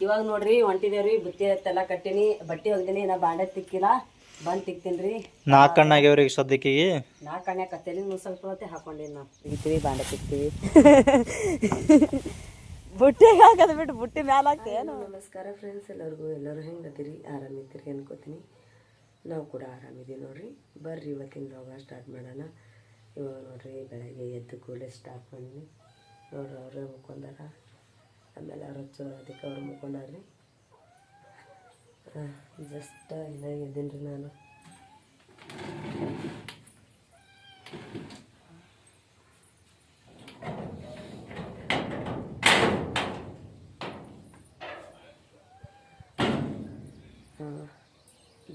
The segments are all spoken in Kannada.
ಇವಾಗ ನೋಡ್ರಿ ಹೊಂಟಿದೇವ್ರಿ ಬುತ್ತಿ ಎಲ್ಲ ಕಟ್ಟಿನಿ. ಬಟ್ಟೆ ಒಗ್ದಿನಿ ನಾ ಬಾಂಡೆ ತಿಕ್ಕಿಲ್ಲ. ಬಂದ್ ತಿಕ್ತೀನಿ ರೀ ನಾಲ್ಕು ಕಣ್ಣಾಗ್ಯಾವ್ರಿ ಈಗ ಸದ್ಯಕ್ಕಿಗೆ ನಾ ನೀವು ಸ್ವಲ್ಪ ಮುಸಲ್ಕೊಳತ್ತೆ ಹಾಕೊಂಡಿನಿ ನಾವು. ಬಾಂಡೆ ತಿಕ್ತೀವಿ. ಬುಟ್ಟಿಗೆ ಹಾಕದ್ ಬಿಟ್ಟು ಬುಟ್ಟಿ ಮ್ಯಾಲ ಹಾಕ್ತೇನು ನಮಸ್ಕಾರ ಫ್ರೆಂಡ್ಸ್ ಎಲ್ಲರಿಗೂ ಎಲ್ಲರೂ ಹೆಂಗದಿರಿ ಆರಾಮಿದ್ದೀರಿ ಅನ್ಕೋತೀನಿ. ನಾವು ಕೂಡ ಆರಾಮಿದ್ದೀವಿ ನೋಡ್ರಿ. ಬರ್ರಿ ಇವತ್ತಿನ ರೋಗ ಸ್ಟಾರ್ಟ್ ಮಾಡೋಣ. ಇವಾಗ ನೋಡ್ರಿ ಬೆಳಗ್ಗೆ ಎದ್ದು ಕೂಡಲೇ ಸ್ಟಾರ್ಟ್ ಮಾಡಿ ನೋಡ್ರಿ ಅವ್ರೇ ಮುಕ್ಕೊಂಡಾರ ಆಮೇಲೆ ಹಚ್ಚೋರು ಅದಕ್ಕೆ ಅವ್ರು ಮುಕ್ಕೊಂಡಾರ್ರಿ ಜಸ್ಟ್ ಇದಾಗಿದ್ದೀನಿ ರೀ ನಾನು.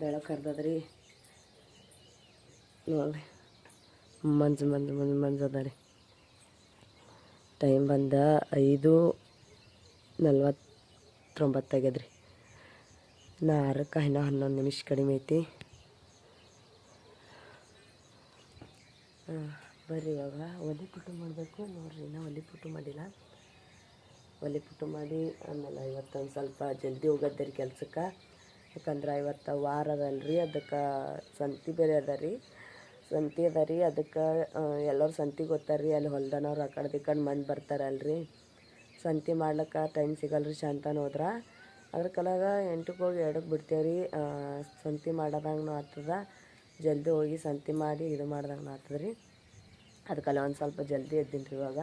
ಬೆಳಕು ರೀ ನೋಡ್ರಿ, ಮಂಜು ಮಂಜು ಮಂಜು ಮಂಜು ಅದ ರೀ. ಟೈಮ್ ಬಂದ ಐದು. ನಲ್ವತ್ತೊಂಬತ್ತು ಆಗ್ಯದ್ರಿ ನಾ ಆರಕ್ಕೆ ಇನ್ನೂ ಹನ್ನೊಂದು ನಿಮಿಷ ಕಡಿಮೆ ಐತಿ. ಬರ್ರಿ ಇವಾಗ. ಒಲೆ ಪುಟ್ಟು ಮಾಡಬೇಕು. ನೋಡ್ರಿ ನಾ ಒಲೆ ಪುಟ್ಟು ಮಾಡಿಲ್ಲ. ಒಲೆ ಪುಟ್ಟು ಮಾಡಿ, ಆಮೇಲೆ ಇವತ್ತೊಂದು ಸ್ವಲ್ಪ ಜಲ್ದಿ ಹೋಗತ್ತರಿ ಕೆಲ್ಸಕ್ಕೆ. ಯಾಕಂದ್ರೆ ಇವತ್ತು ವಾರ ಅದಲ್ರಿ, ಅದಕ್ಕೆ ಸಂತಿ ಬೇರೆ ಅದ ರೀ. ಸಂತಿ ಅದ ರೀ, ಅದಕ್ಕೆ ಎಲ್ಲರೂ ಸಂತಿಗೆ ಗೊತ್ತಾರ ರೀ ಅಲ್ಲಿ ಹೊಲ್ದನವ್ರು ಆ ಕಡೆ ಈ ಕಡೆ ಬರ್ತಾರಲ್ರಿ. ಸಂತಿ ಮಾಡ್ಲಿಕ್ಕೆ ಟೈಮ್ ಸಿಗಲ್ರಿ ಶಾಂತನ ಹೋದ್ರೆ. ಅದ್ರ ಕಲಾಗ ಎಂಟಕ್ಕೆ ಹೋಗಿ ಎರಡಕ್ಕೆ ಬಿಡ್ತೇವೆ ರೀ ಸಂತಿ ಮಾಡೋದಂಗೆ ಆಗ್ತದ. ಜಲ್ದಿ ಹೋಗಿ ಸಂತಿ ಮಾಡಿ ಇದು ಮಾಡ್ದಂಗೆ ಆಗ್ತದ ರೀ ಅದಕ್ಕೆಲ್ಲ ಒಂದು ಸ್ವಲ್ಪ ಜಲ್ದಿ ಎದ್ದೀನಿ ರೀ ಇವಾಗ.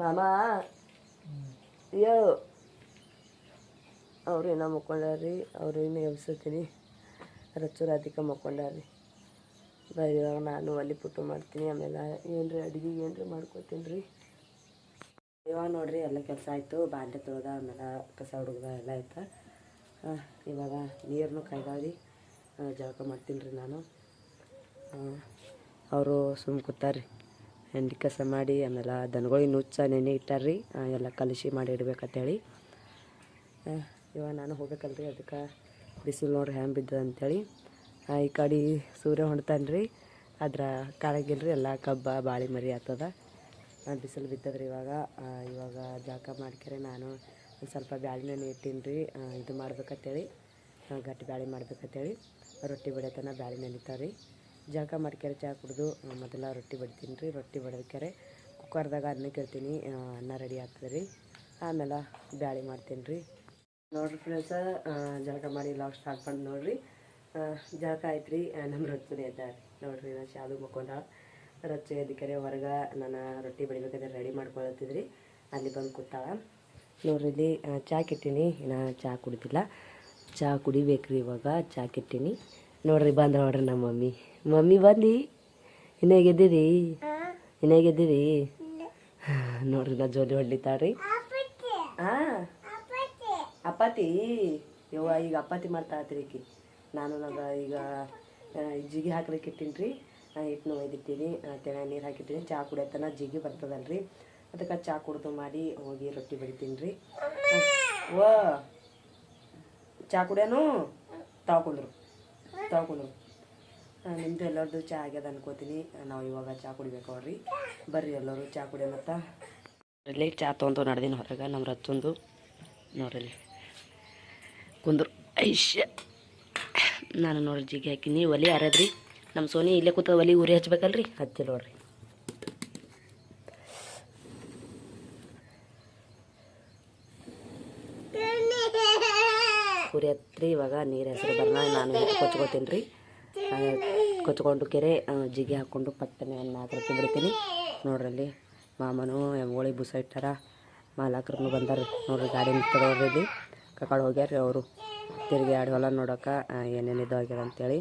ಮಾಮಾ, ಅಯ್ಯೋ, ಅವ್ರು ಏನೋ ಮುಕ್ಕೊಂಡಾರ್ರಿ ಅವ್ರು ಇನ್ನೂ ಎಬ್ಸತ್ತೀನಿ ರಚ್ಚು ರಾಧಿಕ ಮುಕ್ಕೊಂಡಾರ್ರಿ ಬರೀ ಇವಾಗ ನಾನು ಅಲ್ಲಿ ಪುಟ್ಟು ಮಾಡ್ತೀನಿ. ಆಮೇಲೆ ಏನು ರೀ ಅಡುಗೆ ಏನು ರೀ ಮಾಡ್ಕೊತೀನಿ ರೀ ಇವಾಗ ನೋಡಿರಿ ಎಲ್ಲ ಕೆಲಸ ಆಯಿತು, ಬಾಂಡೆ ತೊಳೆದ, ಆಮೇಲೆ ಕಸ ಹುಡುಗ್ದ ಎಲ್ಲ ಆಯ್ತು. ಇವಾಗ ನೀರನ್ನು ಕಾಯ್ದಾವ್ರಿ. ಜಳಕ ಮಾಡ್ತೀನಿ ರೀ ನಾನು ಅವರು ಸುಮ್ಮ ಕೂತಾರ್ರಿ ಹೆಂಡಿ ಕಸ ಮಾಡಿ, ಆಮೇಲೆ ದನಗಳಿಗೆ ನುಚ್ಚ ನೆನೆ ಇಟ್ಟಾರ್ರಿ. ಎಲ್ಲ ಕಲಸಿ ಮಾಡಿ ಇಡ್ಬೇಕಂತೇಳಿ. ಇವಾಗ ನಾನು ಹೋಗ್ಬೇಕಲ್ರಿ, ಅದಕ್ಕೆ ಬಿಸಿಲು ನೋಡ್ರಿ ಹ್ಯಾಂಗೆ ಬಿದ್ದದ ಅಂತೇಳಿ. ಈ ಕಡೆ ಸೂರ್ಯ ಹೊಣ್ತಾನೆ ರೀ ಅದ್ರ ಕಾಳಗಿಲ್ರಿ, ಎಲ್ಲ ಕಬ್ಬ, ಬಾಳೆ ಮರಿ ಆಗ್ತದ ಬಿಸಿಲು ಬಿದ್ದದ್ರಿ ಇವಾಗ ಇವಾಗ ಜಾಕ ಮಾಡ್ಕೆರೆ ನಾನು ಒಂದು ಸ್ವಲ್ಪ ಬ್ಯಾಳಿನ ಇಟ್ಟೀನಿ ರೀ ಇದು ಮಾಡ್ಬೇಕಂತೇಳಿ ಗಟ್ಟಿ ಬ್ಯಾಳಿ ಮಾಡ್ಬೇಕಂತೇಳಿ ರೊಟ್ಟಿ ಬಡಿಯತನ ಬ್ಯಾಳಿ ನೆನಿತಾವೆ ರೀ ಜಳಕ ಮಾಡ್ಕೆರೆ ಚಹಾ ಕುಡಿದು ಮೊದಲ ರೊಟ್ಟಿ ಬಡಿತೀನಿ ರೀ ರೊಟ್ಟಿ ಬಡಿದಕ್ಕೆರೆ ಕುಕ್ಕರ್ದಾಗ ಅನ್ನಕ್ಕೆ ಇರ್ತೀನಿ ಅನ್ನ ರೆಡಿ ಆಗ್ತದೆ ರೀ ಆಮೇಲೆ ಬ್ಯಾಳಿ ಮಾಡ್ತೀನಿ ರೀ ನೋಡ್ರಿ ಫ್ರೆಂಡ್ಸ ಜಳಕ ಮಾಡಿ ಲಾಗ್ ಸ್ಟಾರ್ಟ್ ಮಾಡಿ ನೋಡ್ರಿ. ಜಳಕ ಆಯ್ತು ರೀ ನಮ್ಮ ರೊಟ್ಟಿ ಎದ್ದಾರ ನೋಡ್ರಿ ನಾನು ಶಾಲು ಮುಕ್ಕೊಂಡಾಳ ರೊಚ್ಚು ಅದಕ್ಕೆ ಹೊರಗೆ ನಾನು ರೊಟ್ಟಿ ಬಡಿಬೇಕಾದ್ರೆ ರೆಡಿ ಮಾಡ್ಕೊಳತ್ತಿದ್ರಿ. ಅಲ್ಲಿ ಬಂದು ಕೂತಾಳ. ನೋಡ್ರಿ ಇಲ್ಲಿ ಚಹಾ ಕೆಟ್ಟೀನಿ. ಇನ್ನು ಚಹಾ ಕುಡಿದಿಲ್ಲ. ಚಹಾ ಕುಡಿಬೇಕ್ರಿ ಇವಾಗ. ಚಹಾ ಕಿಟ್ಟೀನಿ. ನೋಡ್ರಿ ಬಂದ ನೋಡ್ರಿ ನಮ್ಮ ಮಮ್ಮಿ. ಮಮ್ಮಿ ಬಂದು? ಇನ್ನೇ ಗೆದ್ದಿರಿ ಇನ್ನೇ ಗೆದ್ದಿರಿ ನೋಡ್ರಿ ನಾ ಜೋಲಿ ಹೊಡ್ಲಿತಾಳ್ರಿ. ಹಾಂ ಅಪ್ಪಾತಿ? ಯವ್ವ, ಈಗ ಅಪ್ಪಾತಿ ಮಾಡ್ತಾ ಆತ್ರಿ ಈಕಿ. ನಾನು ನಾಗ ಈಗ ಜಿಗಿ ಹಾಕ್ಲಿಕ್ಕೆ ಇಟ್ಟೀನಿ ರೀ ಹಿಟ್ಟನ್ನು ಒಯ್ದಿಟ್ಟಿನಿ. ತೆಳ ನೀರು ಹಾಕಿಟ್ಟಿನಿ. ಚಹಾ ಕುಡಿಯೋತನ ಜಿಗಿ ಬರ್ತದಲ್ರಿ. ಅದಕ್ಕೆ ಚಹಾ ಕುಡಿದು ಮಾಡಿ ಹೋಗಿ ರೊಟ್ಟಿ ಬಡಿತೀನಿ ರೀ ಓ ಚಹಾ ಕುಡಿಯೋನು ತಗೊಂಡ್ರು ತಗೊಂಡ್ರು ನಿಮ್ಮದು ಎಲ್ಲರದ್ದು ಚಹಾ ಆಗ್ಯದ ಅನ್ಕೋತೀನಿ. ನಾವು ಇವಾಗ ಚಹಾ ಕುಡಿಬೇಕು ಅವ್ರಿ ಬರ್ರಿ ಎಲ್ಲರೂ ಚಹಾ ಕುಡಿಯೋಮತ್ತ ಇಲ್ಲಿ ಚಹಾ ತೊಗೊಂಡು ನಡೆದೀನಿ ಹೊರಗೆ ನಮ್ಮ ರತ್ತೊಂದು. ನೋಡ್ರಲ್ಲಿ ಕುಂದ್ರು. ಐಶ್ಯ ನಾನು ನೋಡ್ರಿ ಜಿಗಿ ಹಾಕಿನಿ. ಒಲಿ ಯಾರದ್ರಿ ನಮ್ಮ ಸೋನಿ ಇಲ್ಲೇ ಕೂತ ಒಲಿ ಉರಿ ಹಚ್ಬೇಕಲ್ರಿ? ಹಚ್ಚಿ ನೋಡ್ರಿ. ಉರಿ ಹತ್ರಿ, ಇವಾಗ ನೀರು ಹೆಸರು ಬರಲ್ಲ ನಾನು ಕೊಚ್ಕೋತೀನಿ ರೀ ಕೊಚ್ಕೊಂಡು ಕೆರೆ ಜಿಗಿ ಹಾಕ್ಕೊಂಡು ಪಟ್ಟನೆ ಒಂದು ನಾಲ್ಕು ರೊಟ್ಟಿ ಬಿಡ್ತೀನಿ ನೋಡ್ರಲ್ಲಿ ಮಾಮನು, ಹೋಳಿ ಬುಸ ಇಟ್ಟಾರ. ಮಾಲಾಕರನ್ನು ಬಂದಾರ. ನೋಡ್ರಿ ಗಾಡಿ ಇಲ್ಲಿ. ಕಕಾಳು ಹೋಗ್ಯಾರ ಅವರು. ತಿರುಗಿ ಆಡಿ ಹೊಲ ನೋಡೋಕೆ ಏನೇನು ಇದು ಆಗ್ಯಾರ ಅಂತೇಳಿ.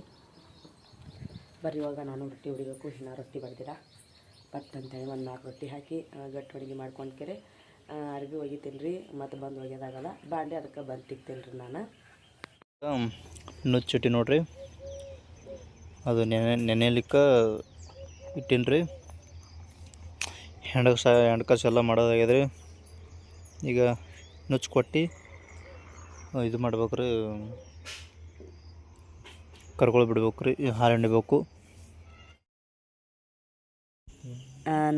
ಬರ್ರಿ ಇವಾಗ ನಾನು ರೊಟ್ಟಿ ಹೊಡಿಬೇಕು ಇನ್ನು ರೊಟ್ಟಿ ಬಡ್ದಿರ ಪಟ್ ಅಂತೇಳಿ ಒಂದು ನಾಲ್ಕು ರೊಟ್ಟಿ ಹಾಕಿ ಗಟ್ಟಿ ಅಡುಗೆ ಮಾಡ್ಕೊಂಡು ಕೆರೆ ಅರ್ಬಿ ಒಗಿತೀನಿ ರೀ ಮತ್ತು ಬಂದು ಒಗ್ಯೋದಾಗಲ್ಲ ಬಾಂಡೆ ಅದಕ್ಕೆ ಬಂದು ತಿಕ್ತೀನಿ ರೀ ನಾನು ನುಚ್ಚಿಟ್ಟಿ ನೋಡ್ರಿ. ಅದು ನೆನೆ ನೆನೆಯಲಿಕ್ಕೆ ಇಟ್ಟೀನಿ ರೀ ಹೆಂಡಕ ಸ ಕಸ ಎಲ್ಲ ಮಾಡೋದಾಗ್ಯದ್ರಿ. ಈಗ ನುಚ್ಚು ಕೊಟ್ಟು ಇದು ಮಾಡ್ಬೇಕು ರೀ ಕರ್ಕೊಳ್ ಬಿಡ್ಬೇಕು ರೀ ಹಾಲು ಹಿಂಡಬೇಕು.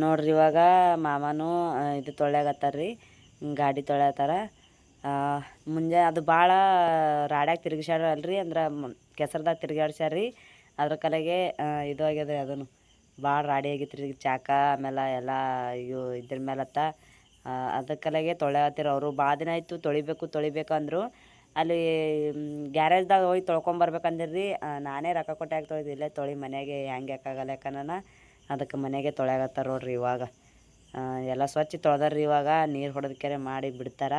ನೋಡ್ರಿ ಇವಾಗ ಮಾಮನೂ ಇದು ತೊಳ್ಯಾಗತ್ತಾರ ರೀ ಗಾಡಿ ತೊಳ್ಯತ್ತಾರ ಮುಂಜಾನೆ ಅದು ಭಾಳ ರಾಡ್ಯಾಗ ತಿರುಗಿಸ್ಯಾರ ಅಲ್ರಿ ಅಂದ್ರೆ ಕೆಸರ್ದಾಗ ತಿರುಗಾಡ್ಸ್ಯಾರ ರೀ ಅದ್ರ ಕಲೆಗೆ ಇದು ಆಗ್ಯದ ರೀ ಅದನ್ನು ಭಾಳ ರಾಡಿ ಆಗಿತ್ತು ರೀ ಚಾಕ, ಆಮೇಲೆ ಎಲ್ಲ ಇವು ಇದ್ರ ಮೇಲತ್ತ. ಅದ್ರ ಕಲೆಗೆ ತೊಳೆಯತ್ತೀರ ಅವರು. ಭಾಳ ದಿನ ಆಯಿತು ತೊಳಿಬೇಕು ತೊಳಿಬೇಕು ಅಂದರು. ಅಲ್ಲಿ ಗ್ಯಾರೇಜ್ದಾಗ ಹೋಗಿ ತೊಳ್ಕೊಂಬರ್ಬೇಕಂದಿರ್ರಿ. ನಾನೇ ರೊಕ್ಕ ಕೊಟ್ಟಾಗ ಇಲ್ಲೇ ತೊಳಿ ಮನೆಗೆ ಹೆಂಗೆ ಯಾಕಾಗಲ್ಲ ಯಾಕನ ಅದಕ್ಕೆ ಮನೆಗೆ ತೊಳ್ಯಾಗತ್ತಾರ ನೋಡ್ರಿ ಇವಾಗ. ಎಲ್ಲ ಸ್ವಚ್ಛ ತೊಳೆದಾರ್ರಿ ಇವಾಗ. ನೀರು ಹೊಡೆದಕ್ಕೆರೆ ಮಾಡಿ ಬಿಡ್ತಾರ.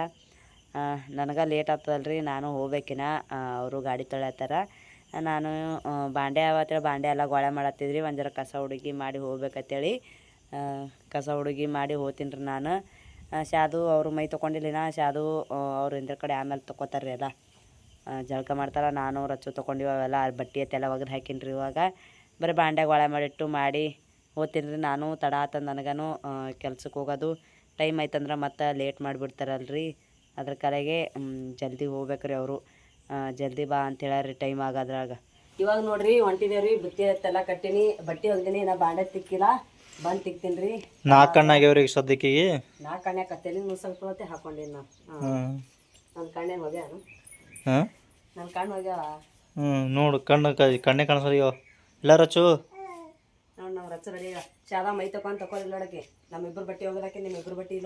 ನನಗೆ ಲೇಟ್ ಆಗ್ತದಲ್ರಿ ನಾನು ಹೋಗ್ಬೇಕಿನ. ಅವರು ಗಾಡಿ ತೊಳೆಯತ್ತಾರ ನಾನು ಬಾಂಡೆ ಅವತ್ತೇಳಿ ಬಾಂಡೆ ಎಲ್ಲ ಗೊಳೆ ಮಾಡತ್ತಿದ್ರಿ ಒಂದು ಕಸ ಹುಡುಗಿ ಮಾಡಿ ಹೋಗ್ಬೇಕಂತೇಳಿ. ಆ, ಕಸ ಹುಡುಗಿ ಮಾಡಿ ಹೋಗ್ತೀನಿ ರೀ ನಾನು ಶಾದು ಅವರು ಮೈ ತೊಗೊಂಡಿಲ್ಲಿನ ಶಾದು ಅವ್ರು ಇಂದ್ರ ಕಡೆ ಆಮೇಲೆ ತೊಗೋತಾರ್ರಿ ಎಲ್ಲ. ಜಳಕ ಮಾಡ್ತಾರೆ ನಾನು ರಚ್ಚು ತೊಗೊಂಡಿವಿ ಅವೆಲ್ಲ ಬಟ್ಟೆ ಎತ್ತೆಲ್ಲ ಒಗ್ದು ಹಾಕಿನ್ರಿ ಇವಾಗ. ಬರೀ ಬಾಂಡೆ ಗೋಳೆ ಮಾಡಿಟ್ಟು ಮಾಡಿ ಹೋಗ್ತೀನಿ ರೀ. ನಾನು ತಡ ಆತಂದು ನನಗನು ಕೆಲ್ಸಕ್ಕೆ ಹೋಗೋದು ಟೈಮ್ ಆಯ್ತಂದ್ರೆ ಮತ್ತೆ ಲೇಟ್ ಮಾಡಿಬಿಡ್ತಾರಲ್ರಿ. ಅದ್ರ ಕಲೆಗೆ ಜಲ್ದಿ ಹೋಗ್ಬೇಕ್ರಿ ಅವರು. ಜಲ್ದಿ ಬಾ ಅಂತ ಹೇಳ್ರಿ ಟೈಮ್ ಆಗೋದ್ರಾಗ ಇವಾಗ ನೋಡ್ರಿ ಹೊಂಟಿದೇವ್ರಿ ಬುತ್ತಿ ಎತ್ತೆಲ್ಲ ಕಟ್ಟಿನಿ. ಬಟ್ಟೆ ಒಗ್ದೀನಿ ನಾ ಬಾಂಡೆ ತಿಕ್ಕಿಲ್ಲ. ಬಂದು ತಿಕ್ತೀನಿ ರೀ. ನಾಲ್ಕು ಕಣ್ಣಾಗ್ಯಾವ್ರಿ ಈಗ ಸದ್ಯಕ್ಕಿಗೆ ನಾ ಕತ್ತೇನಿ ನೀವು ಸ್ವಲ್ಪ ಹೊತ್ತೆ ಹಾಕೊಂಡಿನಿ ನಾ ನನ್ನ ಕಣ್ಣೇನು ಹೋಗ್ಯಾನು ಹಾಂ? ನನ್ನ ಕಣ್ಣು ಹೋಗ್ಯಾವ. ಹ್ಞೂ ನೋಡು ಕಣ್ಣು ಕಣ್ಣೆ ಕಾಣಿಸಲ್ಲ ಇಲ್ಲ ರಚು ನೋಡಿ ನಾವು ರಚ್ಚ ರೆಡಿ ಶಾದಾ ಮೈ ತಕೊಂಡ್ ತಕೊಂಡಿಲ್ಲ ನೋಡಕ್ಕೆ. ನಮ್ಮಿಬ್ಬರು ಬಟ್ಟೆ ಹೋಗೋದಕ್ಕೆ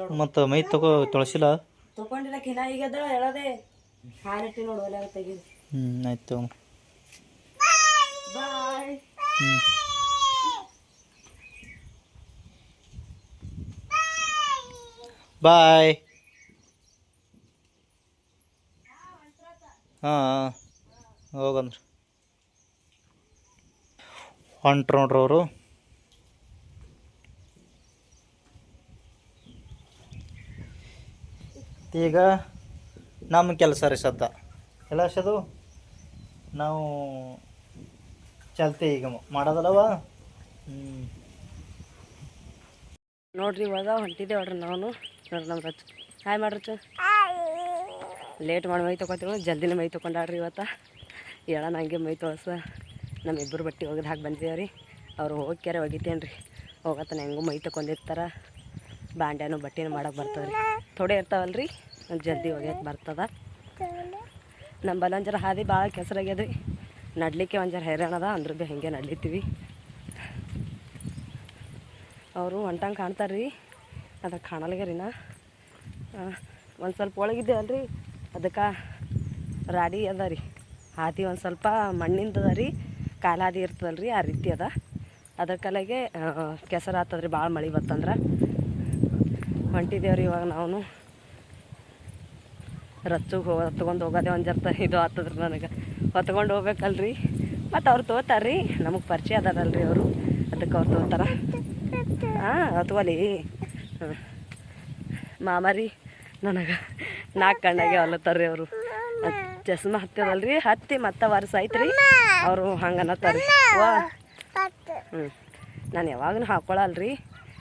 ನೋಡು. ಮತ್ತು ಮೈ ತಗೋ ತೊಳಸಿಲ್ಲ ತಕೊಂಡಿರಕ್ಕೆ ಹಿನ ಈಗ ಅದ ಹೇಳದೆ ಹಾಲಿಟ್ಟಿ ನೋಡು ಒಲೆ ಆಯ್ತು ಬಾಯ್. ಹ್ಞೂ ಬಾಯ್. ಹಾಂ ಹೋಗಂದ್ರೆ. ಹೊಂಟ್ರು ನೋಡ್ರಿ ಅವರು ಈಗ ನಮ್ಮ ಕೆಲಸ ರೀ ಸದ್ದ. ಎಲ್ಲ ಸದು ನಾವು ಚಲ್ತೆ ಈಗ ಮಾಡೋದಲ್ಲವ? ನೋಡ್ರಿ ಇವಾಗ ಹೊಂಟಿದ್ದೆ ನೋಡ್ರಿ ನಾನು. ನೋಡ್ರಿ ನಮ್ಮ ರಚ ಹಾಯ್ ಮಾಡ್ರಚ್ಚ ಲೇಟ್ ಮಾಡಿ ಮೈ ತೊಗೊತೀವಿ ಜಲ್ದಿನೇ ಮೈ ತೊಗೊಂಡಾಡ್ರಿ ಇವತ್ತು. ಹೇಳ ನಂಗೆ ಮೈ ತೊಳಸ. ನಮ್ಮಿಬ್ಬರು ಬಟ್ಟೆ ಒಗೆದು ಹಾಕಿ ಬಂದಿದ್ದೇವೆ ರೀ ಅವ್ರು ಕೆರೆ ಒಗಿತೇನೆ ರೀ ಹೋಗತ್ತ ಹೆಂಗೂ ಮೈ ತೊಗೊಂಡಿರ್ತಾರ. ಬಾಂಡ್ಯಾನು ಬಟ್ಟೆನೂ ಮಾಡಕ್ಕೆ ಬರ್ತದ್ರಿ. ಥೋಡೆ ಇರ್ತಾವಲ್ಲ ರೀ ಜಲ್ದಿ ಒಗ್ಯಕ್ಕೆ ಬರ್ತದ. ನಮ್ಮ ಬಲಂಜರ ಹಾದಿ ಭಾಳ ಕೆಸರಾಗ್ಯದ್ರಿ. ನಡ್ಲಿಕ್ಕೆ ಒಂಜರ ಹೈರಾಣದ ಹೈರಾಣ ಅದ, ಅಂದ್ರೂ ಭೀ ಹಿಂಗೆ ನಡ್ಲಿತ್ತೀವಿ. ಅವರು ಹೊಂಟಂಗೆ ಕಾಣ್ತಾರೆ ರೀ ಅದಕ್ಕೆ ನಾ ಒಂದು ಸ್ವಲ್ಪ ಒಳಗಿದ್ದೆ ಅಲ್ರಿ ಅದಕ್ಕೆ ರಾಡಿ ಅದ ರೀ ಹಾದಿ ಒಂದು ಸ್ವಲ್ಪ ಮಣ್ಣಿಂದದ ರೀ ಕಾಲಾದಿ ಇರ್ತದಲ್ಲ ರೀ ಆ ರೀತಿ ಅದ. ಅದ್ರ ಕಲೆಗೆ ಕೆಸರು ಆತದ್ರಿ ಭಾಳ ಮಳೆ ಬತ್ತಂದ್ರೆ. ಹೊಂಟಿದ್ದೇವ್ರಿ ಇವಾಗ ನಾವು. ರಚ್ಚಗೆ ಹೋಗ ಹೊತ್ಕೊಂಡು ಹೋಗೋದೆ ಒಂದು ಜರ್ತ ಇದು ಆತದ್ರಿ ನನಗೆ. ಹೊತ್ಕೊಂಡು ಹೋಗ್ಬೇಕಲ್ರಿ. ಮತ್ತು ಅವ್ರು ತೊಗೋತಾರ್ರಿ ನಮಗೆ ಪರಿಚಯ ಅದಾರಲ್ರಿ ಅವರು. ಅದಕ್ಕೆ ಅವ್ರು ತೋತಾರ. ಹಾಂ ಹೊತ್ಕೊಲಿ ಹಾಂ ಮಾಮಾರಿ ನನಗೆ ನಾಲ್ಕು ಕಣ್ಣಾಗೆ ಹೊಲತ್ತಾರ್ರಿ ಅವರು. ಚಸ್ಮಾ ಹತ್ತದಲ್ರಿ. ಹತ್ತಿ ಮತ್ತೆ ವರ್ಷ ಐತ್ರಿ. ಅವರು ಹಂಗೆ ಅನ್ನತ್ತಾರ್ರಿ ಹ್ಞೂ ನಾನು ಯಾವಾಗಲೂ ಹಾಕ್ಕೊಳಲ್ರಿ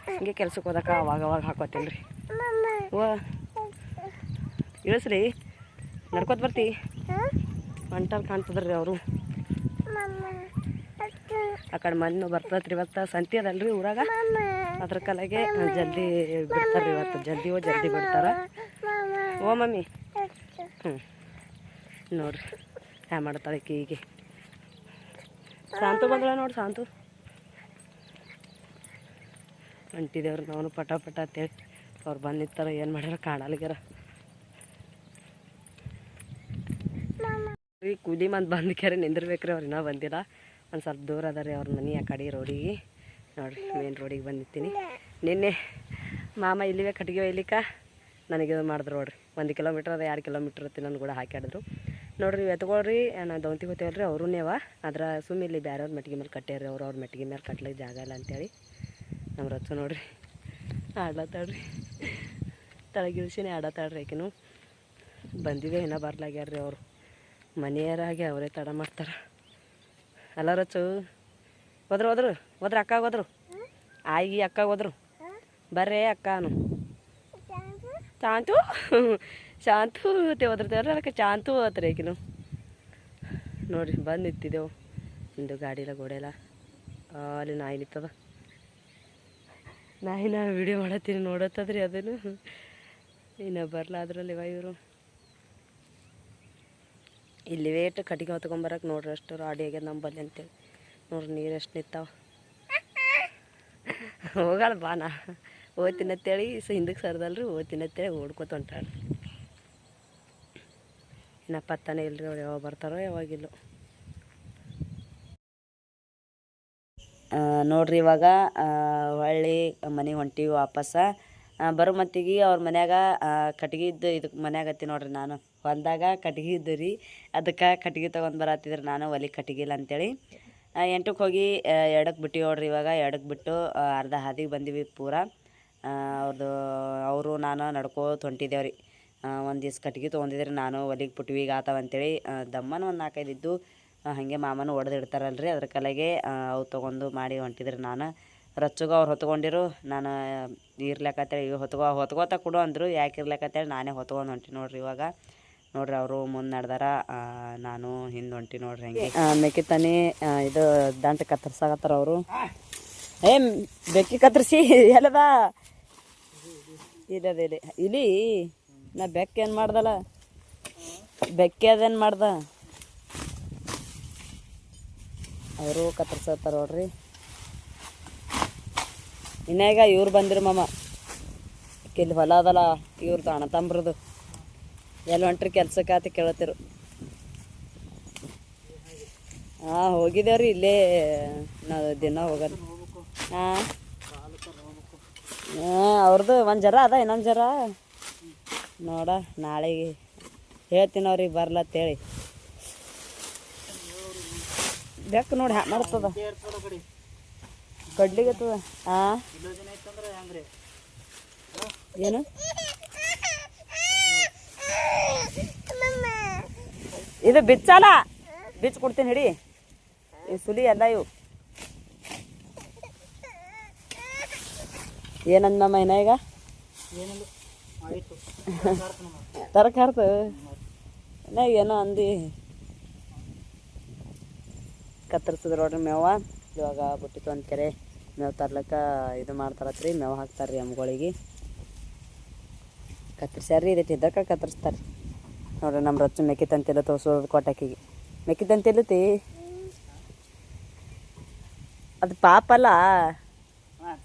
ಹಿಂಗೆ ಕೆಲ್ಸಕ್ಕೆ ಹೋದಾಕ ಅವಾಗ ಅವಾಗ ಹಾಕೋತೀನಿ ರೀ ಓ ಇಳಿಸ್ರಿ. ನಡ್ಕೊತ ಬರ್ತಿ. ಹೊಂಟಾರ ಕಾಣ್ತದ್ರಿ ಅವರು. ಆ ಕಡೆ ಮಣ್ಣು ಬರ್ತದ್ರಿ ಇವತ್ತು. ಸಂತಿ ಅದಲ್ರಿ ಊರಾಗ? ಅದ್ರ ಕಲೆಗೆ ಜಲ್ದಿ ಬಿಡ್ತಾರೆ ಇವತ್ತು. ಜಲ್ದಿ ಓ ಜಲ್ದಿ ಬಿಡ್ತಾರ. ಓ ಮಮ್ಮಿ. ಹ್ಞೂ ನೋಡ್ರಿ. ಹ್ಯಾ ಮಾಡ್ತಾಳೆ ಕೀಗೆ ಸಾಂತು ಬಂದಳ ನೋಡಿ ಶಾಂತು. ಹೊಂಟಿದೇವ್ರಿ ನಾವು ಪಟ ಪಟ ಅಂತೇಳಿ ಅವ್ರು ಬಂದು ಏನು ಮಾಡ್ಯಾರ ಕಾಣಲ್ಗ್ಯಾರ ರೀ ಕೂಲಿ ಮಂದಿ ಬಂದ್ಕ್ಯಾರ ಕೆರೆ ನಿಂದಿರ್ಬೇಕ್ರಿ ಅವ್ರು, ಇನ್ನೂ ಬಂದಿಲ್ಲ. ಒಂದು ಸ್ವಲ್ಪ ದೂರ ಅದ ರೀ ಅವ್ರ ಮನೆ ಆ ಕಡೆ ರೋಡಿಗೆ ನೋಡ್ರಿ ಮೇನ್ ರೋಡಿಗೆ ಬಂದಿರ್ತೀನಿ. ನಿನ್ನೆ ಮಾಮ ಇಲ್ಲಿವೆ ಕಟ್ಟಿಗೆ ಒಯ್ಲಿಕ್ಕ. ನನಗೆ ಇದು ಮಾಡಿದ್ರು ನೋಡ್ರಿ. ಒಂದು ಕಿಲೋಮೀಟ್ರ್ ಅದ, ಎರಡು ಕಿಲೋಮೀಟ್ರ್ ಅತ್ತಿ ನನ್ನ ಕೂಡ ಹಾಕ್ಯಾಡಿದ್ರು. ನೋಡ್ರಿ, ಎತ್ಕೊಳ್ರಿ ನಾನು ದೌಂತಿ ಹೋತೇವಲ್ರಿ ಅವ ಅದ್ರ ಸುಮ್ಮ ಇಲ್ಲಿ ಬೇರೆಯವ್ರ ಮೆಟ್ಟಿಗೆ ಮೇಲೆ ಕಟ್ಟ್ಯಾರ ಅವ್ರು ಅವ್ರ ಮೆಟ್ಟಿಗೆ ಮೇಲೆ ಕಟ್ಲಿಕ್ಕೆ ಜಾಗ ಇಲ್ಲ ಅಂತೇಳಿ. ನಮ್ಮ ರಚ್ಚು ನೋಡ್ರಿ. ಆಡ್ಲತ್ತಾಳ್ರಿ ತಳಗಿಳಿಸಿನೇ ಆಡತ್ತಾಳ್ರಿ ಆಕಿನು. ಬಂದಿದೆ ಇನ್ನೂ ಬರ್ಲಾಗ್ಯಾರ್ರಿ ಅವರು. ಮನೆಯರಾಗಿ ಅವರೇ ತಡ ಮಾಡ್ತಾರೆ. ಅಲ್ಲ ರಚ್ಚು ಹೋದ್ರು ಹೋದ್ರು ಹೋದ್ರ ಅಕ್ಕ ಹೋದ್ರು. ಆಯಿ ಅಕ್ಕ ಹೋದ್ರು. ಬರ್ರೇ ಅಕ್ಕನು. ಶಾಂತು? ಶಾಂತು ಹೋದ್ರದೇವ್ರ ಅದಕ್ಕೆ ಶಾಂತು ಹೋತ್ರಿ ಆಕಿನು. ನೋಡ್ರಿ ಬಂದು ನಿಂತಿದ್ದೆವು. ಇಂದು ಗಾಡಿ ಇಲ್ಲ ಗೋಡೆ ಇಲ್ಲ ಆ, ಅಲ್ಲಿ ನಾಯಿ ನಿಂತದ. ನಾಯಿನ ವಿಡಿಯೋ ಮಾಡತ್ತೀನಿ ನೋಡತ್ತದ್ರಿ ಅದನ್ನು. ಇನ್ನು ಬರಲ್ಲ ಅದ್ರಲ್ಲಿ ಇವ ಇವರು. ಇಲ್ಲಿ ವೇಟ್ ಕಟ್ಟಿಗೆ ಹೊತ್ಕೊಂಬರಕ್ಕೆ ನೋಡ್ರಿ ಅಷ್ಟು ರಾಡಿ ಆಗ್ಯದ ನಂಬಲ್ಲಿ ಅಂತೇಳಿ. ನೋಡ್ರಿ ನೀರು ಎಷ್ಟು ನಿಂತಾವ. ಹೋಗಲ್ಲ ಬಾ ನಾ. ಓದ್ತೀನಿ ಅಂತೇಳಿ ಸ ಹಿಂದಕ್ಕೆ ಸರ್ದಲ್ರಿ ಓದ್ತೀನತ್ತೇಳಿ ಓಡ್ಕೊತ ಇನ್ನ ಇನ್ನು ಪತ್ತಾನೆ ಇಲ್ರಿ ಅವ್ರು ಯಾವಾಗ ಬರ್ತಾರೋ ಯಾವಾಗಿಲ್ಲ ನೋಡ್ರಿ ಇವಾಗ ಹೊಳ್ಳಿ ಮನೆಗೆ ಹೊಂಟೀವಿ ವಾಪಸ್ಸ ಆ, ಬರೋ ಮತ್ತಿಗೆ ಅವ್ರ ಮನ್ಯಾಗ ಕಟ್ಗೆ ಇದ್ದು ಇದಕ್ಕೆ ಮನ್ಯಾಗ ಹತ್ತಿ ನೋಡ್ರಿ ನಾನು. ಹೊಲ್ದಾಗ ಕಟ್ಗೆ ಇದ್ದು ರೀ ಅದಕ್ಕೆ ಕಟ್ಗೆ ತೊಗೊಂಡು ಬರತ್ತಿದ್ರು ನಾನು ಒಲಿ ಇಲ್ಲ ಅಂತೇಳಿ. ಎಂಟಕ್ಕೆ ಹೋಗಿ ಎಡಕ್ಕೆ ಬಿಟ್ಟು ನೋಡ್ರಿ ಇವಾಗ ಎಡಕ್ಕೆ ಬಿಟ್ಟು ಅರ್ಧ ಹಾದಿಗೆ ಬಂದೀವಿ ಪೂರ. ಅವ್ರದ್ದು ಅವರು ನಾನು ನಡ್ಕೋತ ಹೊಂಟಿದ್ದೇವೆ ರೀ ಒಂದು ದಿವ್ಸ ಕಟ್ಗೆ ತೊಗೊಂಡಿದ್ರೆ ನಾನು ಒಲಿಗೆ ಪುಟ್ವಿಗೆ ಈಗ ಆತಾವ ಅಂತೇಳಿ ದಮ್ಮನ ಒಂದು ನಾಲ್ಕೈದು ಇದ್ದು ಹಾಗೆ ಮಾಮನ ಒಡೆದು ಇಡ್ತಾರಲ್ರಿ ಅದ್ರ ಕಲೆಗೆ ಅವು ತೊಗೊಂಡು ಮಾಡಿ ಹೊಂಟಿದ್ರು ನಾನು. ರಚ್ಚುಗ ಅವ್ರು ಹೊತ್ಕೊಂಡಿರು. ನಾನು ಇರ್ಲಕ್ಕತ್ತೇಳಿ ಇವು ಹೊತ್ಕೋ, ಹೊತ್ಕೋತ ಕೊಡು ಅಂದರು. ಯಾಕೆ ಇರ್ಲಕ್ಕತ್ತೇಳಿ ನಾನೇ ಹೊತ್ಕೊಂಡು ಹೊಂಟಿ ನೋಡ್ರಿ ಇವಾಗ. ನೋಡ್ರಿ ಅವರು ಮುಂದೆ ನಡ್ದಾರ. ನಾನು ಹಿಂದೆ ಹೊಂಟಿ ನೋಡ್ರಿ ಹಂಗೆ. ಮೆಕ್ಕಿತಾನೆ ತನಿ ಇದು ದಂಟ ಕತ್ತರ್ಸಾಕತ್ತಾರ ಅವರು. ಏ, ಬೆಕ್ಕಿ ಕತ್ತರಿಸಿ, ಎಲ್ಲದ? ಇಲ್ಲದ ಇಲ್ಲಿ ಇಲ್ಲಿ ನಾ ಬೆಕ್ಕ ಏನು ಮಾಡ್ದಲ್ಲ? ಬೆಕ್ಕಿ ಅದೇನು ಮಾಡ್ದ? ಅವರು ಕತ್ತರಿಸತ್ತಾರ ನೋಡ್ರಿ. ಇನ್ನಾಗ ಇವ್ರು ಬಂದಿರು ಮಾಮ. ಇಲ್ಲಿ ಹೊಲ ಅದಲ್ಲ ಅಣ್ಣ ತಂಬ್ರದು ಎಲ್ಲಿ ಹೊಂಟ್ರಿ ಕೆಲ್ಸಕ್ಕಾತಿ ಕೇಳತ್ತಿರು. ಹಾಂ ಹೋಗಿದ್ದೇವ್ರಿ ಇಲ್ಲೇ ನಾವು ದಿನ ಹೋಗಲ್ಲ. ಹಾಂ. ಹಾಂ ಅವ್ರದ್ದು ಒಂದು ಜರ ಅದ, ಇನ್ನೊಂದು ಜರ ನೋಡ ನಾಳೆಗೆ ಹೇಳ್ತೀನಿ ಅವ್ರಿಗೆ ಬರ್ಲತ್ತೇಳಿ. ಬೆಕ್ಕು ನೋಡಿ ಹ್ಯಾ ಮಾಡ್ತದ ಕಡ್ಲಿಗತ್ತದ. ಹಾಂ ಏನು? ಇದು ಬಿಚ್ಚಲ್ಲ. ಬಿಚ್ಚ ಕೊಡ್ತೀನಿ ಹಿಡಿ. ಈ ಸುಲಿ ಎಲ್ಲ ಇವು. ಏನಂದಮ್ಮ ಇನ್ನ ಈಗ? ತರಕಾರ್ತ ಏನೋ ಅಂದಿ. ಕತ್ತರಿಸಿದ್ರು ನೋಡ್ರಿ ಮೇವ. ಇವಾಗ ಬಿಟ್ಟಿತ್ತು ಒಂದು ಕೆರೆ. ಮೇವು ತರ್ಲಕ್ಕ ಇದು ಮಾಡ್ತಾರತ್ರಿ, ಮೇವು ಹಾಕ್ತಾರ್ರಿ ಎಮ್ಗಳಿಗೆ ಕತ್ತರಿಸ್ಯಾರ್ರಿ ಇದಕ್ಕೆ ಇದ್ದಕ್ಕ ಕತ್ತರಿಸ್ತಾರೆ ನೋಡ್ರಿ ನಮ್ಮ ರೊಚ್ಚು ಮೆಕ್ಕಿ ತಂತಿಲ್ಲ ತೋರ್ಸೋದು ಕೊಟ್ಟಾಕಿಗೆ. ಮೆಕ್ಕಿ ತಂತಿಲ್ಲತಿ ಅದು ಪಾಪ ಅಲ್ಲ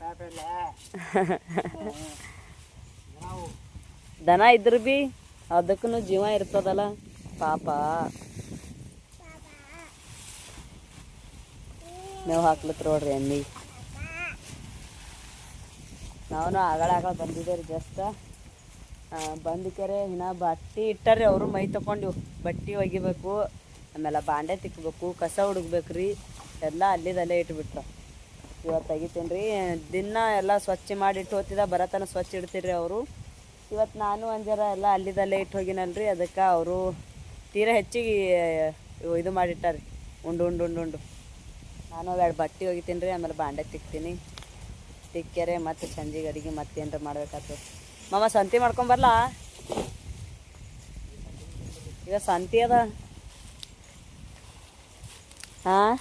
ದನ ಇದ್ರು ಬಿ ಅದಕ್ಕೂ ಜೀವ ಇರ್ತದಲ್ಲ, ಪಾಪ. ಮೇವು ಹಾಕ್ಲತ್ರ ನೋಡ್ರಿ ಎಣ್ಣೆ ನಾವು ಆಗಳ ಆಗಳ ಬಂದಿದ್ದೇವೆ ರೀ ಜಸ್ಟ್. ಬಂದಿಕೆರೆ ಇನ್ನ ಬಟ್ಟೆ ಇಟ್ಟಾರ್ರಿ ಅವರು ಮೈ ತಗೊಂಡು ಬಟ್ಟೆ ಒಗಿಬೇಕು, ಆಮೇಲೆ ಬಾಂಡೆ ತಿಕ್ಕಬೇಕು ಕಸ ಹುಡುಗ್ಬೇಕು ರೀ ಎಲ್ಲ ಅಲ್ಲಿದಲ್ಲೇ ಇಟ್ಬಿಟ್ರು. ಇವತ್ತು ತೆಗಿತೀನಿ ರೀ. ದಿನ ಎಲ್ಲ ಸ್ವಚ್ಛ ಮಾಡಿ ಇಟ್ಟು ಹೋಗ್ತಿದ್ದ ಬರತನ ಸ್ವಚ್ಛ ಇಡ್ತೀರಿ ಅವರು. ಇವತ್ತು ನಾನು, ಅಂಜರ ಎಲ್ಲ ಅಲ್ಲಿದಲ್ಲೇ ಇಟ್ಟು ಹೋಗಿನಲ್ರಿ. ಅದಕ್ಕೆ ಅವರು ತೀರಾ ಹೆಚ್ಚಿಗೆ ಇದು ಮಾಡಿಟ್ಟಾರಿ ಉಂಡು ಉಂಡು ಉಂಡು ಉಂಡು. ನಾನು ಎರಡು ಬಟ್ಟೆ ಒಗಿತೀನಿ ರೀ, ಆಮೇಲೆ ಬಾಂಡೆ ತಿಕ್ತೀನಿ. ತಿಕ್ಕ್ಯಾರೆ ಮತ್ತು ಸಂಜೆಗೆ ಅಡಿಗೆ ಮತ್ತೆ ಏನಾರ ಮಾಡ್ಬೇಕಾಗ್ತದೆ. ಮಾಮ, ಸಂತಿ ಮಾಡ್ಕೊಂಬರ್ಲಾ ಈಗ ಸಂತಿ ಅದ. ಹಾಂ?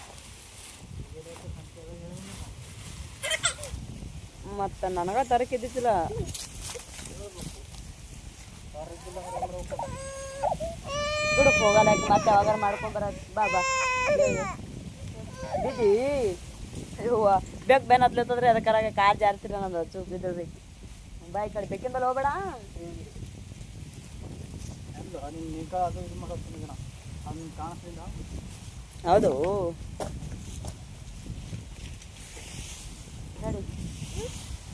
ಮತ್ತು ನನಗ ತರಕಿದ್ದಿತ್ತಿಲ್ಲ ಬಿಡು, ಹೋಗಲ್ಲ ಮತ್ತೆ ಯಾವಾಗ ಮಾಡ್ಕೊಂಬರ ಬಾ ಬಾ. ಬಿಡಿ ಅಯ್ಯೋ ಬೇಕು ಬೆನ್ ಹತ್ಲತ್ತದ್ರಿ ಅದಕ್ಕಾಗ ಕಾರ್ ಜಾರ್ತಿರ ನಂದು ಚೂಪ್ ಬಿದ್ದದ್ರಿ ಬಾಯ್ ಕಡೆ ಬೇಕಿನ ಬಲ್ಲ ಹೋಗ್ಬೇಡ. ಹೌದು.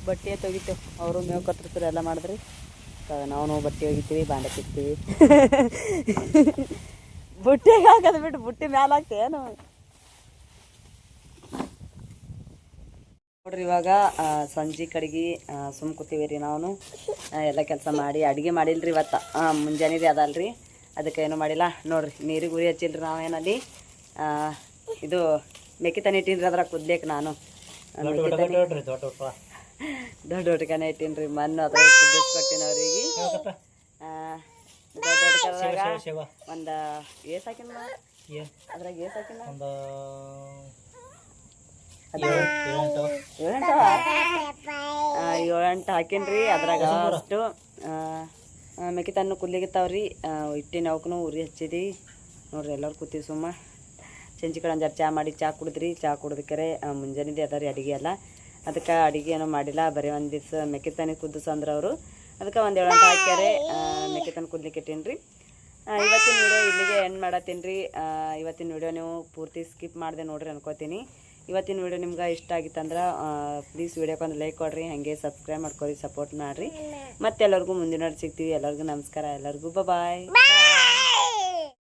ಬಟ್ಟೆ ತೆಗಿತೇವೆ ಅವರು ಮೇವು ಕತ್ತರಿಸ್ತಾರೆ ಎಲ್ಲ ಮಾಡಿದ್ರಿ. ನಾವು ಬಟ್ಟೆ ಒಗಿತೀವಿ ಬಾಂಡೆ ತಿಕ್ತೀವಿ. ಬುಟ್ಟಿಗೆ ಹಾಕೋದು ಬಿಟ್ಟು ಬುಟ್ಟಿ ಮ್ಯಾಲ ಹಾಕ್ತೇನು ನೋಡ್ರಿ ಇವಾಗ ಸಂಜೆ ಕಡೆಗೆ ಸುಮ್ ಕೂತೀವಿ ರೀ ನಾವು ಎಲ್ಲ ಕೆಲಸ ಮಾಡಿ ಅಡುಗೆ ಮಾಡಿಲ್ರಿ ಇವತ್ತು. ಮುಂಜಾನೆದೇ ಅದಲ್ರಿ. ಅದಕ್ಕೆ ಏನು ಮಾಡಿಲ್ಲ. ನೋಡ್ರಿ ನೀರಿಗೆ ಉರಿ ಹಚ್ಚಿಲ್ರಿ ನಾವು ಏನಲ್ಲಿ ಇದು ಮೆಕ್ಕಿತನ ಇಟ್ಟಿನ್ರಿ ಅದ್ರಾಗ ಕುದ್ಲೇಕ್ ನಾನು. ದೊಡ್ಡ ಹುಡ್ಕನ ಇಟ್ಟಿನ್ರಿ ಮಣ್ಣು ಅದ್ರಾಗ ಕುದಿಸ್ಕೊಟ್ಟಿನ ಅವ್ರಿಗೆ. ದೊಡ್ಡ ಒಂದು ಏಸ್ ಹಾಕಿನ ಅದ್ರಾಗ ಏಸ್ ಹಾಕಿನ ಏಳೆಂಟು ಏಳೆಂಟು? ಹಾಕೀನ್ರಿ ಅದ್ರಾಗ ಅಷ್ಟು ಮೆಕ್ಕಿತನ್ನು ಕುಲ್ಲಿಗಿತ್ತಾವ್ರಿ ಇಟ್ಟಿನ ಅವಕ್ಕೂ ಉರಿ ಹಚ್ಚಿದಿ. ನೋಡ್ರಿ ಎಲ್ಲರೂ ಕೂತೀವಿ ಸುಮ್ಮ. ಚಂಚಿ ಕಡೆ ಒಂದು ಚಾ ಮಾಡಿ ಚಾ ಕುಡಿದ್ರಿ. ಚಾ ಕುಡ್ದಕ್ರೆ ಮುಂಜಾನೆದೇ ಅದ ರೀ ಅಡುಗೆ ಎಲ್ಲ. ಅದಕ್ಕೆ ಅಡುಗೆ ಏನೂ ಮಾಡಿಲ್ಲ. ಬರೀ ಒಂದು ದಿವ್ಸ ಮೆಕ್ಕೆತನಿ ಕುದಿಸ್ ಅಂದ್ರೆ ಅವರು. ಅದಕ್ಕೆ ಒಂದು ಏಳು ಗಂಟೆ ಹಾಕ್ಯಾರೆ ಮೆಕ್ಕೆತನ ಕುದ್ಲಿಕ್ಕೆ ಇಟ್ಟೀನಿ ಇವತ್ತಿನ ವಿಡಿಯೋ ಇಲ್ಲಿಗೆ ಎಂಡ್ ಮಾಡತ್ತೀನಿ ರೀ. ಇವತ್ತಿನ ವಿಡಿಯೋ ನೀವು ಪೂರ್ತಿ ಸ್ಕಿಪ್ ಮಾಡಿದೆ ನೋಡ್ರಿ ಅನ್ಕೋತೀನಿ. ಇವತ್ತಿನ ವಿಡಿಯೋ ನಿಮ್ಗೆ ಇಷ್ಟ ಆಗಿತ್ತಂದ್ರೆ ಪ್ಲೀಸ್ ವಿಡಿಯೋಕ್ಕೆ ಒಂದು ಲೈಕ್ ಕೊಡ್ರಿ, ಹಾಗೆ ಸಬ್ಸ್ಕ್ರೈಬ್ ಮಾಡ್ಕೊರಿ ಸಪೋರ್ಟ್ ಮಾಡಿರಿ. ಮತ್ತೆ ಎಲ್ಲರಿಗೂ ಮುಂದಿನ ಸಿಗ್ತೀವಿ. ಎಲ್ಲರಿಗೂ ನಮಸ್ಕಾರ. ಎಲ್ಲರಿಗೂ ಬಾಯ್